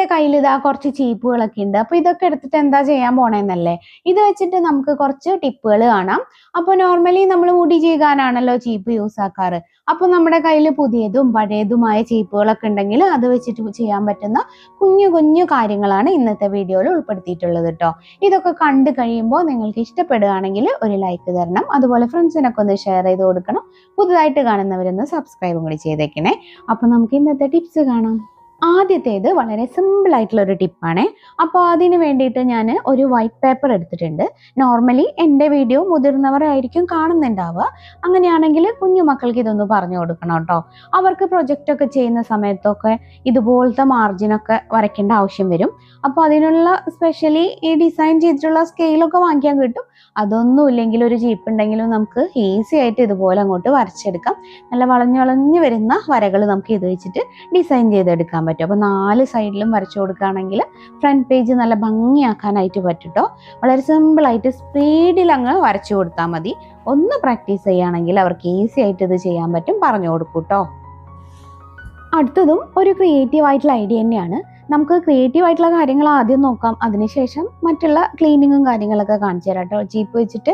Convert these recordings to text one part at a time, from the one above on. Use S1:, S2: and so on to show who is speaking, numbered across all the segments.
S1: എന്റെ കയ്യിൽ ഇതാ കുറച്ച് ചീപ്പുകളൊക്കെ ഉണ്ട്. അപ്പോൾ ഇതൊക്കെ എടുത്തിട്ട് എന്താ ചെയ്യാൻ പോണേന്നല്ലേ? ഇത് വെച്ചിട്ട് നമുക്ക് കുറച്ച് ടിപ്പുകൾ കാണാം. അപ്പോൾ നോർമലി നമ്മൾ മുടി ചെയ്യാനാണല്ലോ ചീപ്പ് യൂസ് ആക്കാറ്. അപ്പോൾ നമ്മുടെ കയ്യിൽ പുതിയതും പഴയതുമായ ചീപ്പുകളൊക്കെ ഉണ്ടെങ്കിൽ അത് വെച്ചിട്ട് ചെയ്യാൻ പറ്റുന്ന കുഞ്ഞു കുഞ്ഞു കാര്യങ്ങളാണ് ഇന്നത്തെ വീഡിയോയിൽ ഉൾപ്പെടുത്തിയിട്ടുള്ളത് കേട്ടോ ഇതൊക്കെ കണ്ടു കഴിയുമ്പോൾ നിങ്ങൾക്ക് ഇഷ്ടപ്പെടുകയാണെങ്കിൽ ഒരു ലൈക്ക് തരണം. അതുപോലെ ഫ്രണ്ട്സിനൊക്കെ ഒന്ന് ഷെയർ ചെയ്ത് കൊടുക്കണം. പുതുതായിട്ട് കാണുന്നവരൊന്ന് സബ്സ്ക്രൈബും കൂടി ചെയ്തേക്കണേ. അപ്പോൾ നമുക്ക് ഇന്നത്തെ ടിപ്സ് കാണാം. ആദ്യത്തേത് വളരെ സിമ്പിൾ ആയിട്ടുള്ള ഒരു ടിപ്പാണ് അപ്പോൾ അതിന് വേണ്ടിയിട്ട് ഞാൻ ഒരു വൈറ്റ് പേപ്പർ എടുത്തിട്ടുണ്ട്. നോർമലി എന്റെ വീഡിയോ മുതിർന്നവരായിരിക്കും കാണുന്നുണ്ടാവുക. അങ്ങനെയാണെങ്കിൽ കുഞ്ഞു മക്കൾക്ക് ഇതൊന്ന് പറഞ്ഞു കൊടുക്കണം കേട്ടോ. അവർക്ക് പ്രൊജക്റ്റ് ഒക്കെ ചെയ്യുന്ന സമയത്തൊക്കെ ഇതുപോലത്തെ മാർജിനൊക്കെ വരയ്ക്കേണ്ട ആവശ്യം വരും. അപ്പോൾ അതിനുള്ള സ്പെഷ്യലി ഈ ഡിസൈൻ ചെയ്തിട്ടുള്ള സ്കെയിലൊക്കെ വാങ്ങിക്കാൻ കിട്ടും. അതൊന്നും ഇല്ലെങ്കിൽ ഒരു ജീപ്പ് ഉണ്ടെങ്കിലും നമുക്ക് ഈസി ആയിട്ട് ഇതുപോലെ അങ്ങോട്ട് വരച്ചെടുക്കാം. നല്ല വളഞ്ഞു വളഞ്ഞു വരുന്ന വരകൾ നമുക്ക് ഇത് വെച്ചിട്ട് ഡിസൈൻ ചെയ്തെടുക്കാൻ പറ്റും. അപ്പോൾ നാല് സൈഡിലും വരച്ചു കൊടുക്കുകയാണെങ്കിൽ ഫ്രണ്ട് പേജ് നല്ല ഭംഗിയാക്കാനായിട്ട് പറ്റും വളരെ സിമ്പിളായിട്ട് സ്പീഡിൽ അങ്ങ് വരച്ചു കൊടുത്താൽ മതി. ഒന്ന് പ്രാക്ടീസ് ചെയ്യുകയാണെങ്കിൽ അവർക്ക് ഈസി ആയിട്ട് ഇത് ചെയ്യാൻ പറ്റും. പറഞ്ഞു കൊടുക്കൂട്ടോ കേട്ടോ അടുത്തതും ഒരു ക്രിയേറ്റീവ് ആയിട്ടുള്ള ഐഡിയ തന്നെയാണ്. നമുക്ക് ക്രിയേറ്റീവ് ആയിട്ടുള്ള കാര്യങ്ങൾ ആദ്യം നോക്കാം. അതിനുശേഷം മറ്റുള്ള ക്ലീനിങ്ങും കാര്യങ്ങളൊക്കെ കാണിച്ചു തരാം കേട്ടോ. ചീപ്പ് വെച്ചിട്ട്.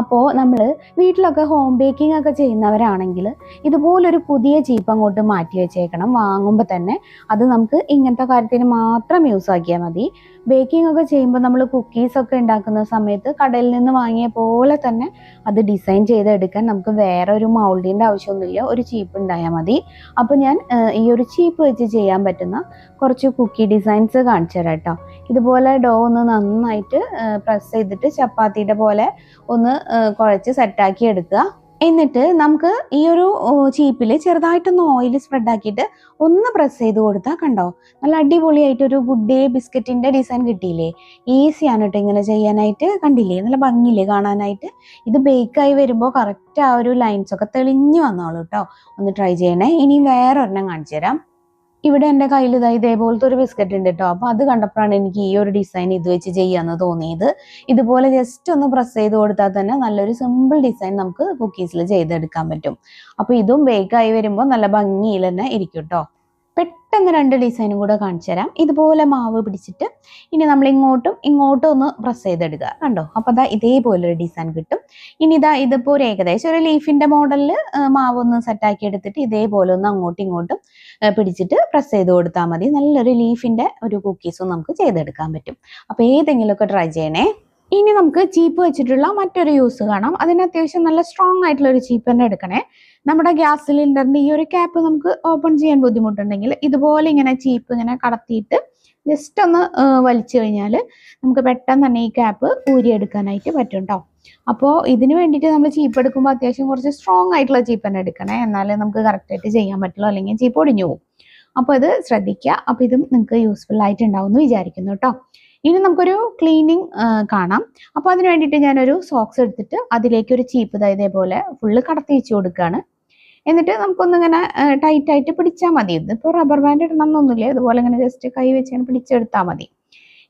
S1: അപ്പോൾ നമ്മൾ വീട്ടിലൊക്കെ ഹോം ബേക്കിംഗ് ഒക്കെ ചെയ്യുന്നവരാണെങ്കിൽ ഇതുപോലൊരു പുതിയ ചീപ്പ് അങ്ങോട്ട് മാറ്റി വെച്ചേക്കണം. വാങ്ങുമ്പോൾ തന്നെ അത് നമുക്ക് ഇങ്ങനത്തെ കാര്യത്തിന് മാത്രം യൂസ് ആക്കിയാൽ മതി. ബേക്കിംഗ് ഒക്കെ ചെയ്യുമ്പോൾ നമ്മൾ കുക്കീസ് ഒക്കെ ഉണ്ടാക്കുന്ന സമയത്ത് കടയിൽ നിന്ന് വാങ്ങിയ പോലെ തന്നെ അത് ഡിസൈൻ ചെയ്തെടുക്കാൻ നമുക്ക് വേറെ ഒരു മൗൾഡിന്റെ ആവശ്യമൊന്നുമില്ല. ഒരു ചീപ്പ് ഉണ്ടായാൽ മതി. അപ്പോൾ ഞാൻ ഈ ഒരു ചീപ്പ് വെച്ച് ചെയ്യാൻ പറ്റുന്ന കുറച്ച് കുക്കി ഡിസൈൻസ് കാണിച്ചു തരാം കേട്ടോ ഇതുപോലെ ഡോ ഒന്ന് നന്നായിട്ട് പ്രസ് ചെയ്തിട്ട് ചപ്പാത്തിയുടെ പോലെ ഒന്ന് കുഴച്ച് സെറ്റാക്കി എടുക്കുക. എന്നിട്ട് നമുക്ക് ഈ ഒരു ചീപ്പിൽ ചെറുതായിട്ടൊന്ന് ഓയിൽ സ്പ്രെഡ് ആക്കിയിട്ട് ഒന്ന് പ്രസ് ചെയ്ത് കൊടുത്താൽ കണ്ടോ? നല്ല അടിപൊളിയായിട്ട് ഒരു ഗുഡ് ഡേ ബിസ്ക്കറ്റിന്റെ ഡിസൈൻ കിട്ടിയില്ലേ? ഈസിയാണ് കേട്ടോ ഇങ്ങനെ ചെയ്യാനായിട്ട് കണ്ടില്ലേ? നല്ല ഭംഗിയില്ലേ കാണാനായിട്ട്? ഇത് ബേക്കായി വരുമ്പോൾ കറക്റ്റ് ആ ഒരു ലൈൻസ് ഒക്കെ തെളിഞ്ഞു വന്നോളൂ കേട്ടോ ഒന്ന് ട്രൈ ചെയ്യണേ. ഇനി വേറെ ഒരെണ്ണം കാണിച്ചു തരാം ഇവിടെ എന്റെ കയ്യിൽ ഇതാ ഇതേപോലത്തെ ഒരു ബിസ്ക്കറ്റ് ഉണ്ട് കേട്ടോ അപ്പോൾ അത് കണ്ടപ്പോഴാണ് എനിക്ക് ഈ ഒരു ഡിസൈൻ ഇത് വെച്ച് ചെയ്യാന്ന് തോന്നിയത്. ഇതുപോലെ ജസ്റ്റ് ഒന്ന് പ്രസ് ചെയ്ത് കൊടുത്താൽ തന്നെ നല്ലൊരു സിമ്പിൾ ഡിസൈൻ നമുക്ക് കുക്കീസിൽ ചെയ്തെടുക്കാൻ പറ്റും. അപ്പോൾ ഇതും ബേക്കായി വരുമ്പോൾ നല്ല ഭംഗിയിൽ തന്നെ ഇരിക്കും കേട്ടോ പെട്ടെന്ന് രണ്ട് ഡിസൈനും കൂടെ കാണിച്ചു തരാം. ഇതുപോലെ മാവ് പിടിച്ചിട്ട് ഇനി നമ്മൾ ഇങ്ങോട്ടും ഇങ്ങോട്ടും ഒന്ന് പ്രസ് ചെയ്തെടുക്കുക കണ്ടോ? അപ്പോൾ അതാ ഇതേപോലെ ഒരു ഡിസൈൻ കിട്ടും. ഇനി ഇതാ ഇതിപ്പോൾ ഒരു ഏകദേശം ഒരു ലീഫിന്റെ മോഡലിൽ മാവ് ഒന്ന് സെറ്റാക്കി എടുത്തിട്ട് ഇതേപോലെ ഒന്ന് അങ്ങോട്ടും ഇങ്ങോട്ടും പിടിച്ചിട്ട് പ്രസ് ചെയ്ത് കൊടുത്താൽ മതി. നല്ലൊരു ലീഫിന്റെ ഒരു കുക്കീസും നമുക്ക് ചെയ്തെടുക്കാൻ പറ്റും. അപ്പോൾ ഏതെങ്കിലുമൊക്കെ ട്രൈ ചെയ്യണേ. ഇനി നമുക്ക് ചീപ്പ് വെച്ചിട്ടുള്ള മറ്റൊരു യൂസ് കാണാം. അതിന് അത്യാവശ്യം നല്ല സ്ട്രോങ് ആയിട്ടുള്ള ഒരു ചീപ്പ് തന്നെ എടുക്കണേ. നമ്മുടെ ഗ്യാസ് സിലിണ്ടറിന്റെ ഈ ഒരു ക്യാപ്പ് നമുക്ക് ഓപ്പൺ ചെയ്യാൻ ബുദ്ധിമുട്ടുണ്ടെങ്കിൽ ഇതുപോലെ ഇങ്ങനെ ചീപ്പ് ഇങ്ങനെ കടത്തിയിട്ട് ജസ്റ്റ് ഒന്ന് വലിച്ചു കഴിഞ്ഞാൽ നമുക്ക് പെട്ടെന്ന് തന്നെ ഈ ക്യാപ്പ് ഊരിയെടുക്കാനായിട്ട് പറ്റും കേട്ടോ അപ്പോൾ ഇതിന് വേണ്ടിയിട്ട് നമ്മൾ ചീപ്പ് എടുക്കുമ്പോൾ അത്യാവശ്യം കുറച്ച് സ്ട്രോങ് ആയിട്ടുള്ള ചീപ്പ് തന്നെ എടുക്കണേ. എന്നാലേ നമുക്ക് കറക്റ്റായിട്ട് ചെയ്യാൻ പറ്റുള്ളൂ. അല്ലെങ്കിൽ ചീപ്പ് ഒടിഞ്ഞു പോകും. അപ്പോൾ ഇത് ശ്രദ്ധിക്കുക. അപ്പോൾ ഇതും നിങ്ങൾക്ക് യൂസ്ഫുൾ ആയിട്ടുണ്ടാവും എന്ന് വിചാരിക്കുന്നു കേട്ടോ ഇനി നമുക്കൊരു ക്ലീനിങ് കാണാം. അപ്പോൾ അതിന് വേണ്ടിയിട്ട് ഞാനൊരു സോക്സ് എടുത്തിട്ട് അതിലേക്ക് ഒരു ചീപ്പ് ഇതാ ഇതേപോലെ ഫുള്ള് കടത്തി വെച്ച് കൊടുക്കുകയാണ് എന്നിട്ട് നമുക്കൊന്നിങ്ങനെ ടൈറ്റ് ആയിട്ട് പിടിച്ചാൽ മതി. ഇതിപ്പോൾ റബ്ബർ ബാൻഡ് ഇടണമെന്നൊന്നുമില്ല ഇതുപോലെ ഇങ്ങനെ ജസ്റ്റ് കൈ വെച്ച് ഇങ്ങനെ പിടിച്ചെടുത്താൽ മതി.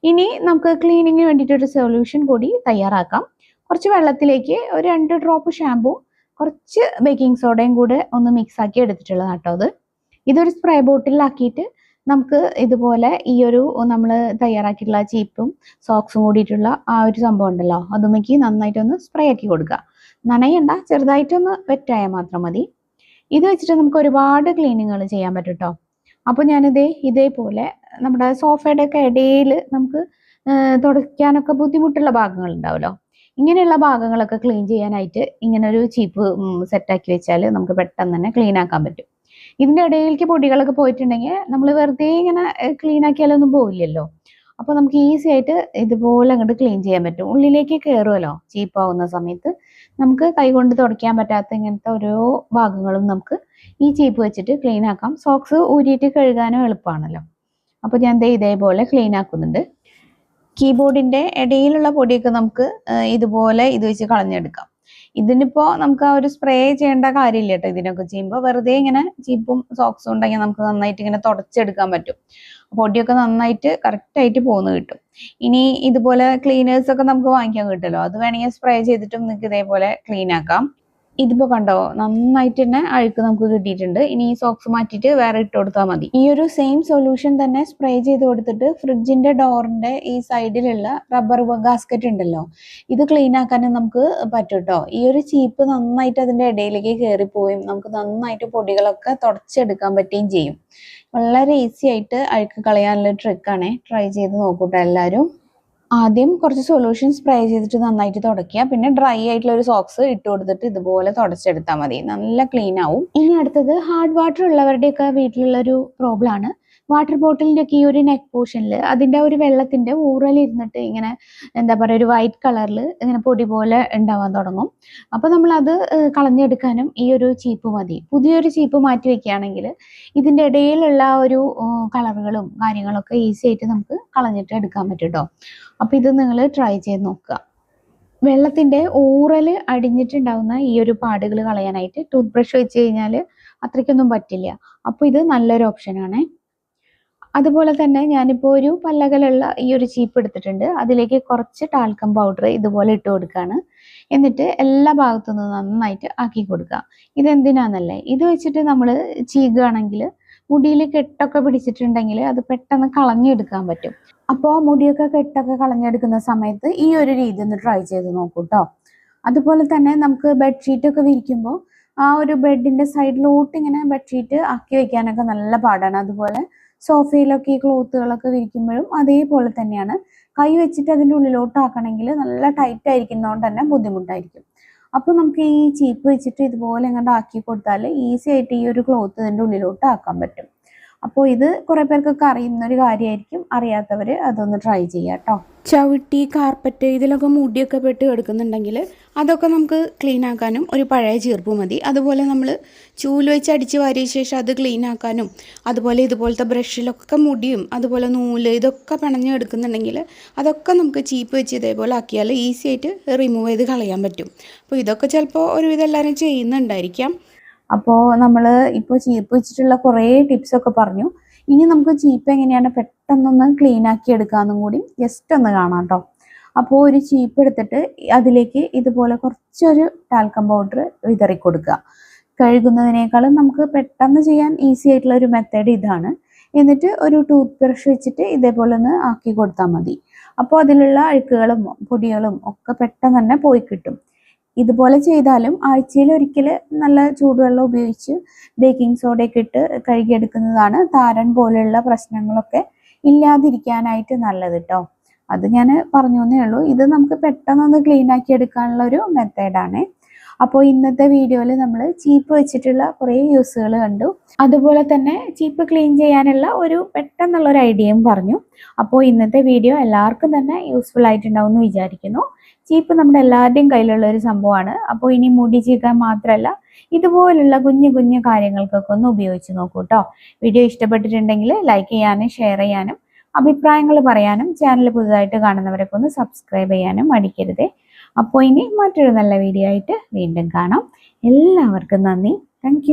S1: ഇനി നമുക്ക് ക്ലീനിങ്ങിന് വേണ്ടിയിട്ട് ഒരു സൊല്യൂഷൻ കൂടി തയ്യാറാക്കാം. കുറച്ച് വെള്ളത്തിലേക്ക് ഒരു രണ്ട് ഡ്രോപ്പ് ഷാമ്പൂ കുറച്ച് ബേക്കിംഗ് സോഡയും കൂടെ ഒന്ന് മിക്സ് ആക്കി എടുത്തിട്ടുള്ളതാണ് കേട്ടോ അത്. ഇതൊരു സ്പ്രേ ബോട്ടിലാക്കിയിട്ട് നമുക്ക് ഇതുപോലെ ഈ ഒരു നമ്മൾ തയ്യാറാക്കിയിട്ടുള്ള ചീപ്പും സോക്സും കൂടിയിട്ടുള്ള ആ ഒരു സംഭവം ഉണ്ടല്ലോ. അതുമേക്ക് നന്നായിട്ടൊന്ന് സ്പ്രേ ആക്കി കൊടുക്കുക. നനയണ്ട ചെറുതായിട്ടൊന്ന് വെറ്റായാൽ മാത്രം മതി. ഇത് വെച്ചിട്ട് നമുക്ക് ഒരുപാട് ക്ലീനിങ്ങുകൾ ചെയ്യാൻ പറ്റും കേട്ടോ അപ്പോൾ ഞാനിതേ ഇതേപോലെ നമ്മുടെ സോഫയുടെ ഒക്കെ ഇടയിൽ നമുക്ക് തുടയ്ക്കാനൊക്കെ ബുദ്ധിമുട്ടുള്ള ഭാഗങ്ങൾ ഉണ്ടാവുമല്ലോ ഇങ്ങനെയുള്ള ഭാഗങ്ങളൊക്കെ ക്ലീൻ ചെയ്യാനായിട്ട് ഇങ്ങനെ ഒരു ചീപ്പ് സെറ്റാക്കി വെച്ചാൽ നമുക്ക് പെട്ടെന്ന് തന്നെ ക്ലീൻ ആക്കാൻ പറ്റും. ഇതിന്റെ ഇടയിലേക്ക് പൊടികളൊക്കെ പോയിട്ടുണ്ടെങ്കിൽ നമ്മൾ വെറുതെ ഇങ്ങനെ ക്ലീൻ ആക്കിയാലൊന്നും പോവില്ലല്ലോ. അപ്പോൾ നമുക്ക് ഈസി ആയിട്ട് ഇതുപോലെ അങ്ങോട്ട് ക്ലീൻ ചെയ്യാൻ പറ്റും. ഉള്ളിലേക്ക് കയറുമല്ലോ ചീപ്പാവുന്ന സമയത്ത്. നമുക്ക് കൈകൊണ്ട് തുടയ്ക്കാൻ പറ്റാത്ത ഇങ്ങനത്തെ ഓരോ ഭാഗങ്ങളും നമുക്ക് ഈ ചീപ്പ് വെച്ചിട്ട് ക്ലീൻ ആക്കാം. സോക്സ് ഊരിയിട്ട് കഴുകാനും എളുപ്പമാണല്ലോ അപ്പോൾ ഞാൻ ദേ ഇതേപോലെ ക്ലീൻ ആക്കുന്നുണ്ട്. കീബോർഡിന്റെ ഇടയിലുള്ള പൊടിയൊക്കെ നമുക്ക് ഇതുപോലെ ഇത് വെച്ച് കളഞ്ഞെടുക്കാം. ഇതിനിപ്പോ നമുക്ക് ആ ഒരു സ്പ്രേ ചെയ്യേണ്ട കാര്യമില്ല കേട്ടോ ഇതിനൊക്കെ. ചെയ്യുമ്പോൾ വെറുതെ ഇങ്ങനെ ചീപ്പും സോക്സും ഉണ്ടെങ്കിൽ നമുക്ക് നന്നായിട്ട് ഇങ്ങനെ തുടച്ചെടുക്കാൻ പറ്റും. പൊടിയൊക്കെ നന്നായിട്ട് കറക്റ്റ് ആയിട്ട് പോകുന്ന കിട്ടും. ഇനി ഇതുപോലെ ക്ലീനേഴ്സ് ഒക്കെ നമുക്ക് വാങ്ങിക്കാൻ കിട്ടുമല്ലോ? അത് വേണമെങ്കിൽ സ്പ്രേ ചെയ്തിട്ടും നിങ്ങൾക്ക് ഇതേപോലെ ക്ലീൻ ആക്കാം. ഇതിപ്പോ കണ്ടോ? നന്നായിട്ട് തന്നെ അഴുക്ക് നമുക്ക് കിട്ടിയിട്ടുണ്ട്. ഇനി ഈ സോക്സ് മാറ്റിട്ട് വേറെ ഇട്ട് കൊടുത്താൽ മതി. ഈ ഒരു സെയിം സൊല്യൂഷൻ തന്നെ സ്പ്രേ ചെയ്ത് കൊടുത്തിട്ട് ഫ്രിഡ്ജിന്റെ ഡോറിന്റെ ഈ സൈഡിലുള്ള റബ്ബർ ഗാസ്കറ്റ് ഉണ്ടല്ലോ ഇത് ക്ലീൻ ആക്കാനും നമുക്ക് പറ്റും കേട്ടോ ഈ ഒരു ചീപ്പ് നന്നായിട്ട് അതിന്റെ ഇടയിലേക്ക് കയറിപ്പോയും നമുക്ക് നന്നായിട്ട് പൊടികളൊക്കെ തുടച്ചെടുക്കാൻ പറ്റുകയും ചെയ്യും. വളരെ ഈസി ആയിട്ട് അഴുക്ക് കളയാനുള്ള ട്രിക്കാണ് ട്രൈ ചെയ്ത് നോക്കൂട്ടോ എല്ലാവരും ആദ്യം കുറച്ച് സൊല്യൂഷൻ സ്പ്രേ ചെയ്തിട്ട് നന്നായിട്ട് തുടക്കുക പിന്നെ ഡ്രൈ ആയിട്ടുള്ള ഒരു സോക്സ് ഇട്ട് കൊടുത്തിട്ട് ഇതുപോലെ തുടച്ചെടുത്താൽ മതി. നല്ല ക്ലീൻ ആവും. ഇനി അടുത്തത് ഹാർഡ് വാട്ടർ ഉള്ളവരുടെയൊക്കെ വീട്ടിലുള്ള ഒരു പ്രോബ്ലം ആണ്. വാട്ടർ ബോട്ടിലിന്റെ ഒക്കെ ഈ ഒരു നെക്ക് പോർഷനിൽ അതിന്റെ ഒരു വെള്ളത്തിന്റെ ഊറൽ ഇരുന്നിട്ട് ഇങ്ങനെ എന്താ പറയുക ഒരു വൈറ്റ് കളറിൽ ഇങ്ങനെ പൊടി പോലെ ഉണ്ടാവാൻ തുടങ്ങും. അപ്പോൾ അത് കളഞ്ഞെടുക്കാനും ഈ ഒരു ചീപ്പ് മതി. പുതിയൊരു ചീപ്പ് മാറ്റി വെക്കുകയാണെങ്കിൽ ഇതിന്റെ ഇടയിലുള്ള ഒരു കളറുകളും കാര്യങ്ങളൊക്കെ ഈസി ആയിട്ട് നമുക്ക് കളഞ്ഞിട്ട് എടുക്കാൻ പറ്റും കേട്ടോ അപ്പൊ ഇത് നിങ്ങൾ ട്രൈ ചെയ്ത് നോക്കുക. വെള്ളത്തിന്റെ ഊറൽ അടിഞ്ഞിട്ടുണ്ടാവുന്ന ഈ ഒരു പാടുകൾ കളയാനായിട്ട് ടൂത്ത് ബ്രഷ് വെച്ച് കഴിഞ്ഞാൽ അത്രയ്ക്കൊന്നും പറ്റില്ല. അപ്പോൾ ഇത് നല്ലൊരു ഓപ്ഷനാണ് അതുപോലെ തന്നെ ഞാനിപ്പോൾ ഒരു പല്ലകലുള്ള ഈ ഒരു ചീപ്പ് എടുത്തിട്ടുണ്ട്. അതിലേക്ക് കുറച്ച് ടാൽക്കം പൗഡർ ഇതുപോലെ ഇട്ട് കൊടുക്കുകയാണ് എന്നിട്ട് എല്ലാ ഭാഗത്തു നിന്ന് നന്നായിട്ട് ആക്കി കൊടുക്കുക ഇതെന്തിനാന്നല്ലേ? ഇത് വെച്ചിട്ട് നമ്മൾ ചീകുകയാണെങ്കിൽ മുടിയിൽ കെട്ടൊക്കെ പിടിച്ചിട്ടുണ്ടെങ്കിൽ അത് പെട്ടെന്ന് കളഞ്ഞെടുക്കാൻ പറ്റും. അപ്പോൾ മുടിയൊക്കെ കെട്ടൊക്കെ കളഞ്ഞെടുക്കുന്ന സമയത്ത് ഈ ഒരു രീതി ഒന്ന് ട്രൈ ചെയ്ത് നോക്കൂ കേട്ടോ അതുപോലെ തന്നെ നമുക്ക് ബെഡ്ഷീറ്റ് ഒക്കെ വിരിക്കുമ്പോൾ ആ ഒരു ബെഡിന്റെ സൈഡിലോട്ട് ഇങ്ങനെ ബെഡ്ഷീറ്റ് ആക്കി വയ്ക്കാനൊക്കെ നല്ല പാടാണ്. അതുപോലെ സോഫയിലൊക്കെ ഈ ക്ലോത്തുകളൊക്കെ വിരിക്കുമ്പോഴും അതേപോലെ തന്നെയാണ്. കൈ വെച്ചിട്ട് അതിന്റെ ഉള്ളിലോട്ടാക്കണമെങ്കിൽ നല്ല ടൈറ്റ് ആയിരിക്കുന്നതുകൊണ്ട് തന്നെ ബുദ്ധിമുട്ടായിരിക്കും. അപ്പോൾ നമുക്ക് ഈ ചീപ്പ് വെച്ചിട്ട് ഇതുപോലെ ഇങ്ങോട്ട് ആക്കി കൊടുത്താൽ ഈസി ആയിട്ട് ഈ ഒരു ക്ലോത്ത് ഇതിന്റെ ഉള്ളിലോട്ട് ആക്കാൻ പറ്റും. അപ്പോൾ ഇത് കുറെ പേർക്കൊക്കെ അറിയുന്ന ഒരു കാര്യമായിരിക്കും അറിയാത്തവർ അതൊന്ന് ട്രൈ ചെയ്യാം കേട്ടോ ചവിട്ടി കാർപ്പറ്റ് ഇതിലൊക്കെ മുടിയൊക്കെ പെട്ട് കിടക്കുന്നുണ്ടെങ്കിൽ അതൊക്കെ നമുക്ക് ക്ലീൻ ആക്കാനും ഒരു പഴയ ചീർപ്പ് മതി. അതുപോലെ നമ്മൾ ചൂൽ വെച്ച് അടിച്ച് വാരിയ ശേഷം അത് ക്ലീൻ ആക്കാനും അതുപോലെ ഇതുപോലത്തെ ബ്രഷിലൊക്കെ മുടിയും അതുപോലെ നൂൽ ഇതൊക്കെ പിണഞ്ഞ് എടുക്കുന്നുണ്ടെങ്കിൽ അതൊക്കെ നമുക്ക് ചീപ്പ് വെച്ച് ഇതേപോലെ ആക്കിയാൽ ഈസി ആയിട്ട് റിമൂവ് ചെയ്ത് കളയാൻ പറ്റും. അപ്പോൾ ഇതൊക്കെ ചിലപ്പോൾ ഒരുവിധം എല്ലാവരും ചെയ്യുന്നുണ്ടായിരിക്കാം. അപ്പോൾ നമ്മൾ ഇപ്പോൾ ചീപ്പ് വെച്ചിട്ടുള്ള കുറേ ടിപ്സൊക്കെ പറഞ്ഞു. ഇനി നമുക്ക് ചീപ്പ് എങ്ങനെയാണ് പെട്ടെന്നൊന്ന് ക്ലീൻ ആക്കി എടുക്കാമെന്നും കൂടി ജസ്റ്റ് ഒന്ന് കാണാം കേട്ടോ അപ്പോൾ ഒരു ചീപ്പ് എടുത്തിട്ട് അതിലേക്ക് ഇതുപോലെ കുറച്ചൊരു ടാൽക്കം പൗഡർ വിതറി കൊടുക്കുക കഴുകുന്നതിനേക്കാളും നമുക്ക് പെട്ടെന്ന് ചെയ്യാൻ ഈസി ആയിട്ടുള്ള ഒരു മെത്തേഡ് ഇതാണ്. എന്നിട്ട് ഒരു ടൂത്ത് ബ്രഷ് വെച്ചിട്ട് ഇതേപോലെ ഒന്ന് ആക്കി കൊടുത്താൽ മതി. അപ്പോൾ അതിലുള്ള അഴുക്കുകളും പൊടികളും ഒക്കെ പെട്ടെന്ന് തന്നെ പോയി കിട്ടും. ഇതുപോലെ ചെയ്താലും ആഴ്ചയിൽ ഒരിക്കൽ നല്ല ചൂടുവെള്ളം ഉപയോഗിച്ച് ബേക്കിംഗ് സോഡയൊക്കെ ഇട്ട് കഴുകിയെടുക്കുന്നതാണ് താരൻ പോലെയുള്ള പ്രശ്നങ്ങളൊക്കെ ഇല്ലാതിരിക്കാനായിട്ട് നല്ലത് കേട്ടോ അത് ഞാൻ പറഞ്ഞു എന്നേ ഉള്ളൂ. ഇത് നമുക്ക് പെട്ടെന്നൊന്ന് ക്ലീൻ ആക്കി എടുക്കാനുള്ള ഒരു മെത്തേഡാണ് അപ്പോൾ ഇന്നത്തെ വീഡിയോയിൽ നമ്മൾ ചീപ്പ് വെച്ചിട്ടുള്ള കുറേ യൂസുകൾ കണ്ടു. അതുപോലെ തന്നെ ചീപ്പ് ക്ലീൻ ചെയ്യാനുള്ള ഒരു പെട്ടെന്നുള്ള ഒരു ഐഡിയയും പറഞ്ഞു. അപ്പോൾ ഇന്നത്തെ വീഡിയോ എല്ലാവർക്കും തന്നെ യൂസ്ഫുൾ ആയിട്ടുണ്ടാവും എന്ന് വിചാരിക്കുന്നു. ചീപ്പ് നമ്മുടെ എല്ലാവരുടെയും കയ്യിലുള്ള ഒരു സംഭവമാണ്. അപ്പോൾ ഇനി മുടി ചീക്കാൻ മാത്രമല്ല ഇതുപോലുള്ള കുഞ്ഞു കുഞ്ഞു കാര്യങ്ങൾക്കൊക്കെ ഒന്ന് ഉപയോഗിച്ച് നോക്കൂ കേട്ടോ വീഡിയോ ഇഷ്ടപ്പെട്ടിട്ടുണ്ടെങ്കിൽ ലൈക്ക് ചെയ്യാനും ഷെയർ ചെയ്യാനും അഭിപ്രായങ്ങൾ പറയാനും ചാനൽ പുതുതായിട്ട് കാണുന്നവരൊക്കെ ഒന്ന് സബ്സ്ക്രൈബ് ചെയ്യാനും മടിക്കരുതേ. അപ്പോൾ ഇനി മറ്റൊരു നല്ല വീഡിയോ ആയിട്ട് വീണ്ടും കാണാം. എല്ലാവർക്കും നന്ദി. താങ്ക്